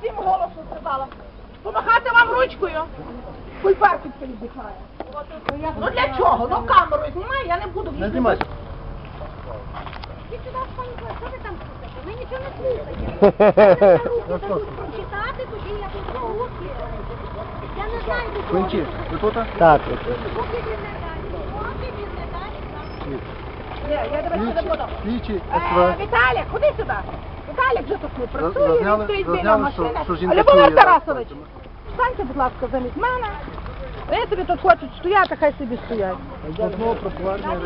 всім голосно сказала. Помахати вам ручкою. Кульбарки передихає. Ну для чого? Ну камеру знімай, я не буду. Не знімай. Ти сюди що ви там слухаєте? Ви нічого не слухаєте. Руки дадуть прочитати, тоді я буду руки. Я не знаю, чого. Клинчі, тут? Так. Руки він не дасть. Руки він не дасть. Ні, я тебе сюди буду. слідчі, Е, СВ. Віталік, ходи сюди. Не працює, він стоїть біля машини. що жінка Любомир чує. Тарасович, встаньте, будь ласка, замість мене. Вони собі тут хочуть стояти, хай собі стоять. Одного про повернення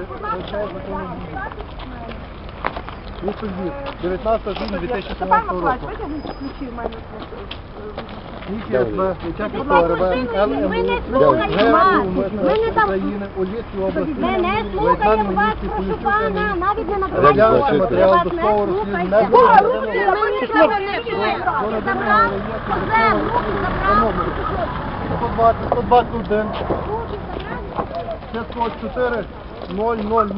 речового закону. 19 грудня Степан 2017 року. витягніть ключі в мене. Слідчі СВ, Вітяківського РВ, ласка, ЛНУ, ми не слухаємо вас. Ми не там- України, у Львівській області, Ми не вас, прошу пана, навіть не Радянський матеріал до слова слухайте. розслідування. Ми Добре, нічого не чуємо. Забрав, позем, руки забрав. 120, 121, Руки забрав. 504, 000,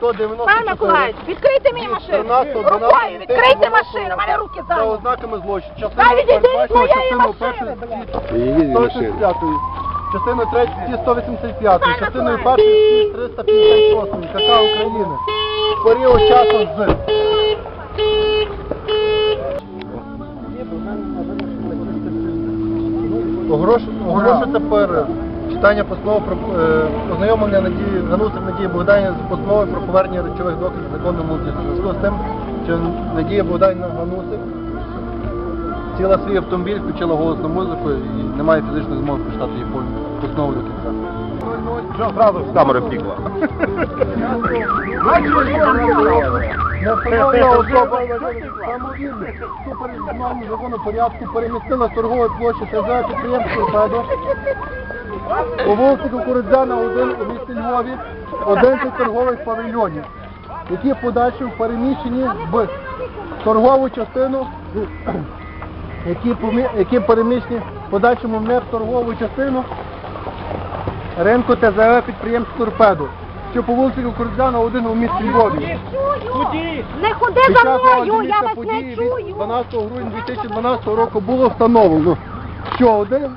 194. Пан Миколаївич, відкрийте мені машину. 13, 12, Рукою відкрийте машину, у мене руки За зайняті. ознаками злочину. Та Частину відійдіть від моєї частину машини, блядь. Їдіть від машини. частиною 3 185, Пане частиною Миколаївич. першої статті 358 КК України. В період часу з Оголошується перед читання постанови про е, ознайомлення Надії Ганусик Надії Богдані з постановою про повернення речових доказів законному. У зв'язку з тим, що Надія Богданівна Ганусик сіла свій автомобіль, включила голосну музику і немає фізичної змоги прочитати її постанову до кінця. Що, зразу Камера втікла. Не встановлена особа самовільно супернормальну закону порядку перемістила торгової площі ТЗ підприємство «Федо» у вулиці Кукурудзяна 1 у місті Львові 11 торгових павільйонів, які в подальшому переміщені в торгову частину, які, які переміщені в подальшому не в торгову частину ринку ТЗВ підприємств «Торпедо», що по вулиці Кукурудзяна 1 у місті Львові. Не ходи Під за мною, я вас не чую. 12 грудня 2012 року було встановлено, що один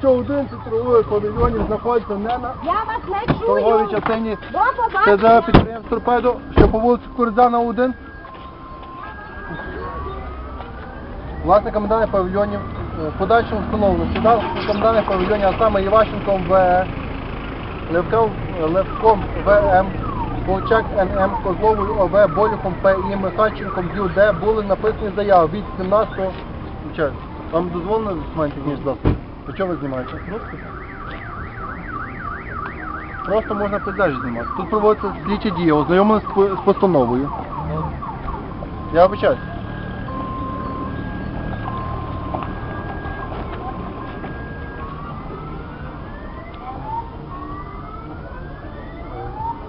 що один з павільйонів знаходиться не на Я вас не торговій чую. частині До побачення. ТЗ підприємств Торпедо, що по вулиці Курзана 1. Власниками даних павільйонів е, в подальшому встановлено, що власником даних павільйонів, а саме Іващенком В. Левков, Левком ВМ, Полчак НМ, Козловою ОВ, Болюхом ПІ, Михальченком ЮД були написані заяви від 17 Чекайте, Вам дозволено документів ніж завтра? То чого ви знімаєте? Просто. Просто можна пейзажі знімати. Тут проводиться слідчі дії, ознайомлені з по- з постановою. Я вибачаюсь.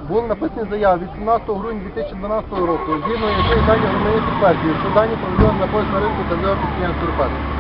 Були написані заяви від 17 грудня 2012 року, згідно якої дані громадяни підтверджують, що дані павільйон знаходяться на ринку та підприємств Турпеда.